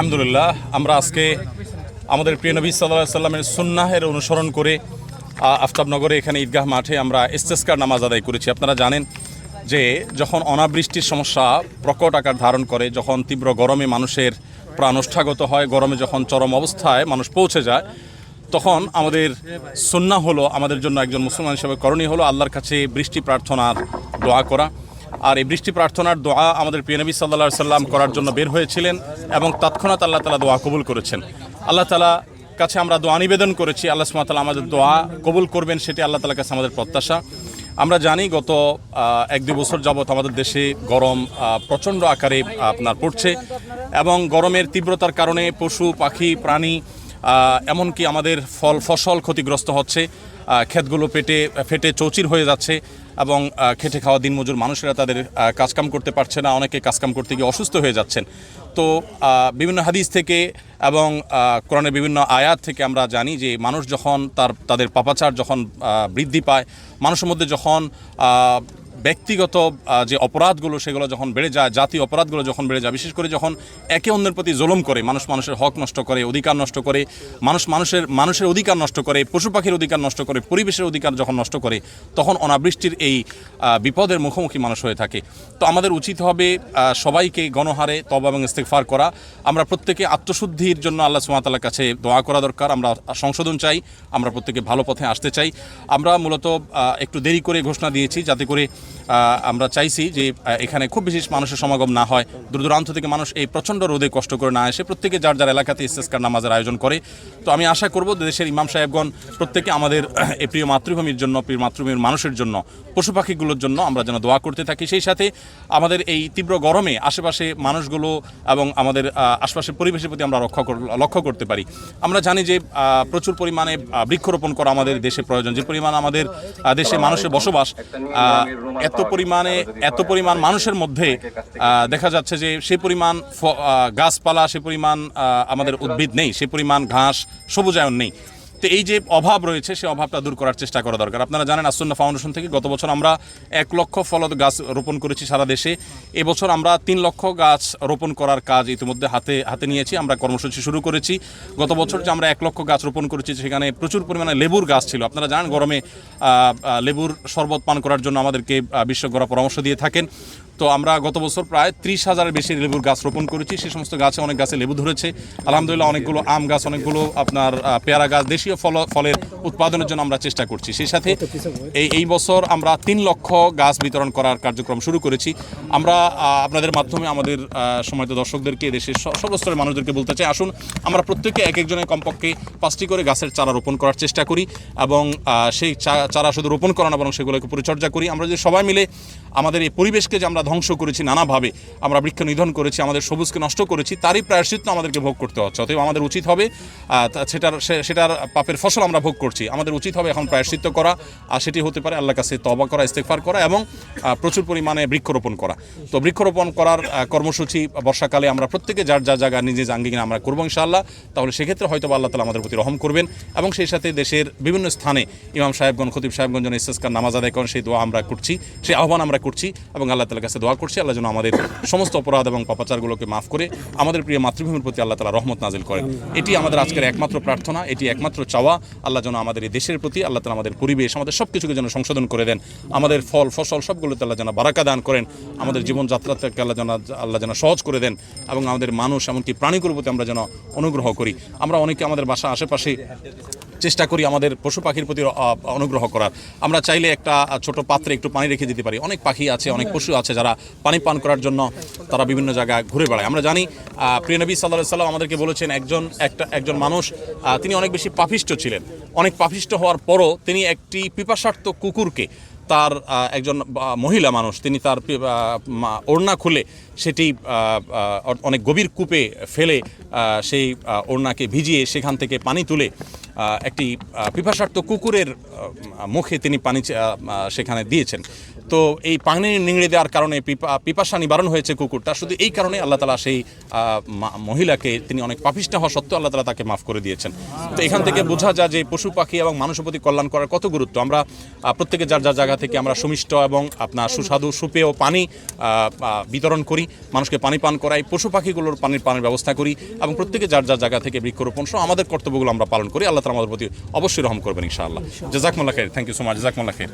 আলহামদুলিল্লাহ, আমরা আজকে আমাদের প্রিয় নবী সাল্লাহ সাল্লামের সুন্নাহের অনুসরণ করে আফতাবনগরে এখানে ঈদগাহ মাঠে আমরা ইস্তেস্কার নামাজ আদায় করেছি। আপনারা জানেন যে যখন অনাবৃষ্টির সমস্যা প্রকট আকার ধারণ করে, যখন তীব্র গরমে মানুষের প্রাণ ওষ্ঠাগত হয়, গরমে যখন চরম অবস্থায় মানুষ পৌঁছে যায়, তখন আমাদের সুন্না হলো আমাদের জন্য একজন মুসলমান হিসেবে করণীয় হলো আল্লাহর কাছে বৃষ্টি প্রার্থনার দোয়া করা। আর এই বৃষ্টি প্রার্থনার দোয়া আমাদের প্রিয়নবী সাল্লা সাল্লাম করার জন্য বের হয়েছিলেন এবং তৎক্ষণাৎ আল্লাহ তালা দোয়া কবুল করেছেন। আল্লাহ তালা কাছে আমরা দোয়া নিবেদন করেছি, আল্লাহ সুমাতালা আমাদের দোয়া কবুল করবেন, সেটি আল্লাহ তালার কাছে আমাদের প্রত্যাশা। আমরা জানি গত এক দুই বছর যাবৎ আমাদের দেশে গরম প্রচণ্ড আকারে আপনার পড়ছে এবং গরমের তীব্রতার কারণে পশু, পাখি, প্রাণী এমনকি আমাদের ফল, ফসল ক্ষতিগ্রস্ত হচ্ছে। ক্ষেতগুলো পেটে, ফেটে চৌচির হয়ে যাচ্ছে। এবং খেটে খাওয়া দিনমজুর মানুষেরা তাদের কাজকাম করতে পারছে না, অনেকে কাজকাম করতে গিয়ে অসুস্থ হয়ে যাচ্ছেন। তো বিভিন্ন হাদিস থেকে এবং কোরআনের বিভিন্ন আয়াত থেকে আমরা জানি যে মানুষ যখন তার, তাদের পাপাচার যখন বৃদ্ধি পায়, মানুষের মধ্যে যখন ব্যক্তিগত যে অপরাধগুলো সেগুলো যখন বেড়ে যায় জাতীয় অপরাধগুলো যখন বেড়ে যায়, বিশেষ করে যখন একে অন্যের প্রতি জুলুম করে, মানুষ মানুষের হক নষ্ট করে, অধিকার নষ্ট করে, মানুষ মানুষের মানুষের অধিকার নষ্ট করে, পশু পাখির অধিকার নষ্ট করে, পরিবেশের অধিকার যখন নষ্ট করে, তখন অনাবৃষ্টির এই বিপদের মুখোমুখি মানুষ হয়ে থাকে। তো আমাদের উচিত হবে সবাইকে গণহারে তবা এবং ইস্তেকফার করা। আমরা প্রত্যেকে আত্মশুদ্ধির জন্য আল্লাহ সুমাতালার কাছে দোয়া করা দরকার। আমরা সংশোধন চাই, আমরা প্রত্যেকে ভালো পথে আসতে চাই। আমরা মূলত একটু দেরি করে ঘোষণা দিয়েছি, যাতে করে আমরা চাইছি যে এখানে খুব বেশি মানুষের সমাগম না হয়। দূর দূরান্ত থেকে মানুষ এই প্রচণ্ড রোদে কষ্ট করে না এসে প্রত্যেকে যার যার এলাকাতে ইস্তেস্কার নামাজের আয়োজন করে। তো আমি আশা করব দেশের ইমাম সাহেবগণ প্রত্যেকে আমাদের এই প্রিয় মাতৃভূমির জন্য, প্রিয় মাতৃভূমির মানুষের জন্য, পশু পাখিগুলোর জন্য আমরা যেন দোয়া করতে থাকি। সেই সাথে আমাদের এই তীব্র গরমে আশেপাশে মানুষগুলো এবং আমাদের আশপাশের পরিবেশের প্রতি আমরা রক্ষা লক্ষ্য করতে পারি। আমরা জানি যে প্রচুর পরিমাণে বৃক্ষরোপণ করা আমাদের দেশে প্রয়োজন। যে পরিমাণ আমাদের দেশে মানুষের বসবাস এত পরিমাণে, এত পরিমাণ মানুষের মধ্যে দেখা যাচ্ছে যে সে পরিমাণ গাছপালা, সে পরিমাণ আমাদের উদ্ভিদ নেই, সে পরিমাণ ঘাস, সবুজায়ন নেই। তো এই যে অভাব রয়েছে সেই অভাবটা দূর করার চেষ্টা করা দরকার। আপনারা জানেন আসন্ন ফাউন্ডেশন থেকে গত বছর আমরা এক লক্ষ ফলদ গাছ রোপণ করেছি সারা দেশে। এবছর আমরা তিন লক্ষ গাছ রোপণ করার কাজ ইতিমধ্যে হাতে হাতে নিয়েছি। আমরা কর্মসূচি শুরু করেছি। গত বছর যে আমরা এক লক্ষ গাছ রোপণ করেছি সেখানে প্রচুর পরিমাণে লেবুর গাছ ছিল। আপনারা জানেন গরমে লেবুর শরবত পান করার জন্য আমাদেরকে আহ, বিশেষজ্ঞরা পরামর্শ দিয়ে থাকেন। তো আমরা গত বছর প্রায় ত্রিশ হাজারের বেশি লেবুর গাছ রোপণ করেছি। সে সমস্ত গাছে অনেক গাছে লেবু ধরেছে। আলহামদুলিল্লাহ অনেকগুলো আম গাছ, অনেকগুলো আপনার পেয়ারা গাছ, দেশীয় ফল, ফলের উৎপাদনের জন্য আমরা চেষ্টা করছি। সেই সাথে এই এই বছর আমরা তিন লক্ষ গাছ বিতরণ করার কার্যক্রম শুরু করেছি। আমরা আপনাদের মাধ্যমে আমাদের সময়ত দর্শকদেরকে, দেশের সর্বস্তরের মানুষদেরকে বলতে চাই, আসুন আমরা প্রত্যেকে এক একজনের কমপক্ষে পাঁচটি করে গাছের চারা রোপণ করার চেষ্টা করি এবং সেই চারা শুধু রোপণ করা না, বরং সেগুলোকে পরিচর্যা করি। আমরা যদি সবাই মিলে আমাদের এই পরিবেশকে যে আমরা ধ্বংস করেছি নানাভাবে। আমরা বৃক্ষ নিধন করেছি, আমাদের সবুজকে নষ্ট করেছি, তারই প্রায়শ্চিত্ত আমাদেরকে ভোগ করতে হচ্ছে। অতএব আমাদের উচিত হবে সেটার সেটার পাপের ফসল আমরা ভোগ করছি। আমাদের উচিত হবে এখন প্রায়শ্চিত্ত করা, আর সেটি হতে পারে আল্লাহ কাছে তবা করা ইস্তেকফার করা এবং প্রচুর পরিমাণে বৃক্ষরোপণ করা। তো বৃক্ষরোপণ করার কর্মসূচি বর্ষাকালে আমরা প্রত্যেকে যার যার জায়গা নিজে আঙ্গিকে আমরা করব ইনশাআল্লাহ। তাহলে সেক্ষেত্রে হয়তো আল্লাহ তালা আমাদের প্রতি রহম করবেন এবং সেই সাথে দেশের বিভিন্ন স্থানে ইমাম সাহেবগণ, খতিব সাহেবগঞ্জ ইস্তেস্কার নামাজ আদায় করেন, সেই দোয়া আমরা করছি, সেই আহ্বান আমরা করছি এবং আল্লাহ তালার কাছে দোয়া করছি, আল্লাহ যেন আমাদের সমস্ত অপরাধ এবং পাপাচারগুলোকে মাফ করে আমাদের প্রিয় মাতৃভূমির প্রতি আল্লাহ তালা রহমত নাজিল করেন। এটি আমাদের আজকের একমাত্র প্রার্থনা, এটি একমাত্র চাওয়া। আল্লাহ যেন আমাদের এই দেশের প্রতি, আল্লাহ তালা আমাদের পরিবেশ, আমাদের সব কিছুকে যেন সংশোধন করে দেন। আমাদের ফল, ফসল সবগুলোতে আল্লাহ যেন বারাকা দান করেন। আমাদের জীবনযাত্রাকে আল্লাহ যেন আল্লাহ যেন সহজ করে দেন এবং আমাদের মানুষ এমনকি প্রাণীগুলোর প্রতি আমরা যেন অনুগ্রহ করি। আমরা অনেকে আমাদের বাসা আশেপাশে চেষ্টা করি আমাদের পশু পাখির প্রতি অনুগ্রহ করার। আমরা চাইলে একটা ছোট পাত্রে একটু পানি রেখে দিতে পারি। অনেক পাখি আছে, অনেক পশু আছে যারা পানি পান করার জন্য তারা বিভিন্ন জায়গায় ঘুরে বেড়ায়। আমরা জানি প্রিয়নবী প্রিয় নবী সাল্লাহ সাল্লাম আমাদেরকে বলেছেন, একজন, একটা, একজন মানুষ তিনি অনেক বেশি পাপিষ্ট ছিলেন। অনেক পাপিষ্ট হওয়ার পরও তিনি একটি পিপাসার্থ কুকুরকে তার একজন মহিলা মানুষ, তিনি তার ওড়না খুলে সেটি অনেক গভীর কূপে ফেলে সেই ওড়নাকে ভিজিয়ে সেখান থেকে পানি তুলে একটি পিপাসার্থ কুকুরের মুখে তিনি পানি সেখানে দিয়েছেন। তো এই পানি নিংড়ে দেওয়ার কারণে পিপা- পিপাসা নিবারণ হয়েছে কুকুরটা। শুধু এই কারণে আল্লাহ তালা সেই মহিলাকে তিনি অনেক পাপিষ্টা হওয়া সত্ত্বেও আল্লাহ তালা তাকে মাফ করে দিয়েছেন। তো এখান থেকে বোঝা যায় যে পশু পাখি এবং মানুষের প্রতি কল্যাণ করার কত গুরুত্ব। আমরা প্রত্যেকে যার যার জায়গা থেকে আমরা সুমিষ্ট এবং আপনার সুস্বাদু সুপেয় পানি বিতরণ করি মানুষকে পানি পান করাই পশু পাখিগুলোর পানির পানির ব্যবস্থা করি এবং প্রত্যেকে যার যার জায়গা থেকে বৃক্ষরোপণ সহ আমাদের কর্তব্যগুলো আমরা পালন করি। আল্লাহ তালা আমাদের প্রতি অবশ্যই রহম করবেন ইনশাআল্লাহ। জাজাকমুল্লাহ খের থ্যাংক ইউ সো মাচ জাজাকমুল্লাহ খের